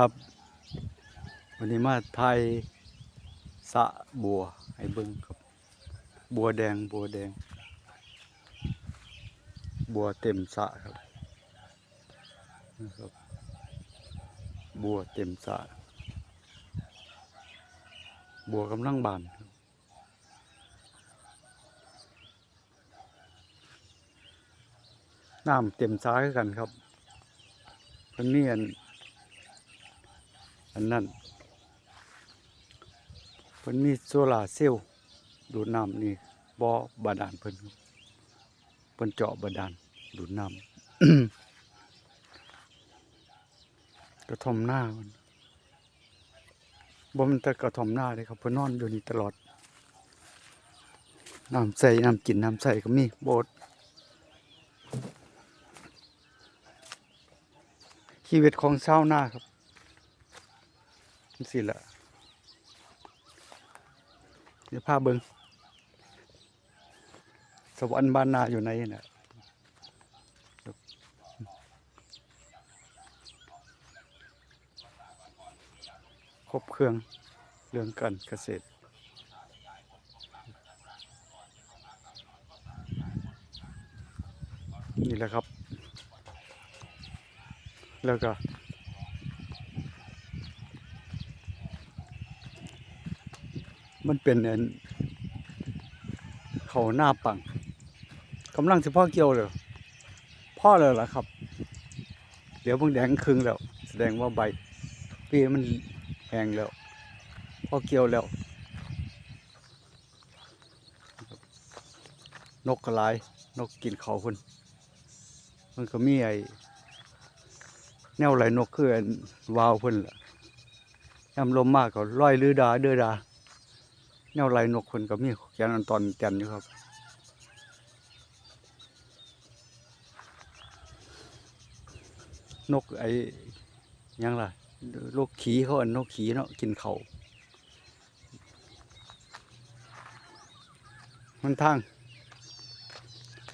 ครับ วันนี้มาไทยสะบัวให้เบิ่งครับ บัวแดงบัวแดง บัวเต็มสะครับนะครับ บัวเต็มสะบัวกำลังบานน้ำเต็มสระคือกันครับเพิ่นมีอัน อันนั้นเพิ่นมีโซลาเซลล์ดูดน้ำนี่บ่บาดาลเพิ่นเพิ่นเจาะบาดาลดูดน้ำกระทอมหน้ามันบ่มันแต่กระทอมหน้าเลยครับเพิ่นนอนอยู่นี่ตลอดน้ำใส่น้ำกินน้ำใส่ก็มีโบส์ชีวิตของชาวนาครับ สิละเดี๋ยวพาเบิงสวรรค์บ้านนาอยู่ไหนน่ะครบเครื่องเรื่องการเกษตรนี่แหละครับ แล้วก็ มันเป็นอันเขาหน้าปังกำลังสิพ่อเกี่ยวเลยพ่อเลยล่ะครับ เดี๋ยวเพิ่งแดงครึ่งแล้ว แสดงว่าใบปีมันแห้งแล้วพ่อเกี่ยวแล้ว นกกระไลายนกกินเขาคนมันก็มีไอ้แนวไหลนกคืออันวาวเพิ่นล่ะยามลมมากก็ลอยลือดาเดือดา แนวไรนกคนก็มีแกนอันตอนแกนอยู่ครับนกไอ้ยังล่ะลูกขีเขาอันนกขีเนาะกินเขามันทาง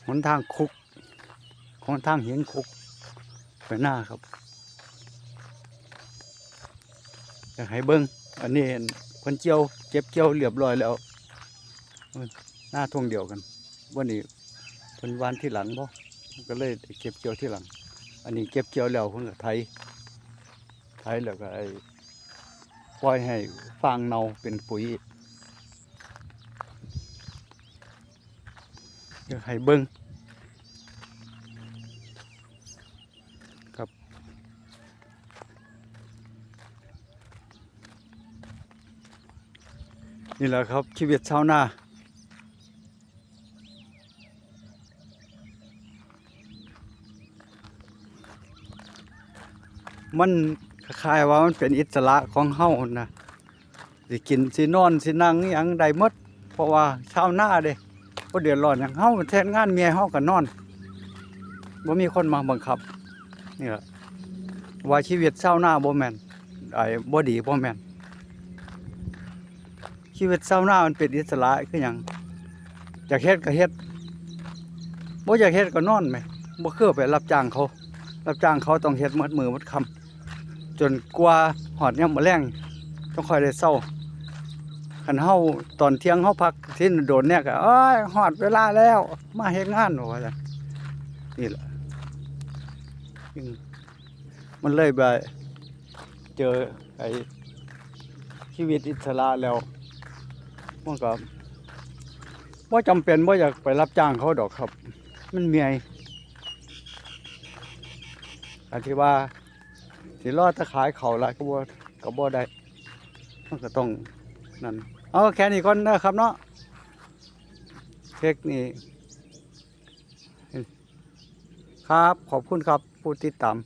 มันทางคุกมันทางเห็นคุกไปหน้าครับอยากให้เบิ้งอันนี้ คนเจียวเก็บเจียวเรียบร้อยแล้วหน้าทวงเดียวกันวันนี้เพิ่นวานที่หลังบ่ก็เลยเก็บเจียวที่หลัง อันนี้เก็บเจียวแล้วเพิ่นก็ไถไถแล้วก็ไอ้ปล่อยให้ฟางเนาเป็นปุ๋ยให้เบิ่ง นี่แหละครับชีวิตชาวนามันคล้ายๆว่ามันเป็นอิสระของเฮานะสิกินสินอนสินั่งอหยังใดมด เพราะว่าชาวนาเด้บ่เดือดร้อนหยังเฮาแทนงานเมียเฮาก็นอนบ่มีคนมาบังคับนี่แหละว่าชีวิตชาวนาบ่แม่นไอ้บ่ดีบ่แม่น ชีวิตชาวนามันเป็นอิสระคือหยังอยากเฮ็ดก็เฮ็ดบ่อยากเฮ็ดก็นอนไหมบ่คือไปรับจ้างเขา รับจ้างเขาต้องเฮ็ดมัดมือมัดคำจนกว่าหอดยามมื้อแลงต้องคอยได้เศร้าคันเฮาตอนเที่ยงเฮาพักที่โดนเนี่ยก็เอ้ยหอดเวลาแล้ว มาเฮ็ดงานว่าซั่นนี่แหละมมันเลยไปเจอไอ้ชีวิตอิสระแล้ว มันก็ว่าจำเป็นว่าอยากไปรับจ้างเขาดอกครับ มันเมียอันที่ว่าสิรอดถ้าขายเขาหลายก็บ่ก็บ่ได้มันก็ต้องนั่นเอาแค่นี้ก่อนนะครับเนาะเทคนิคครับขอบคุณครับผู้ติดตาม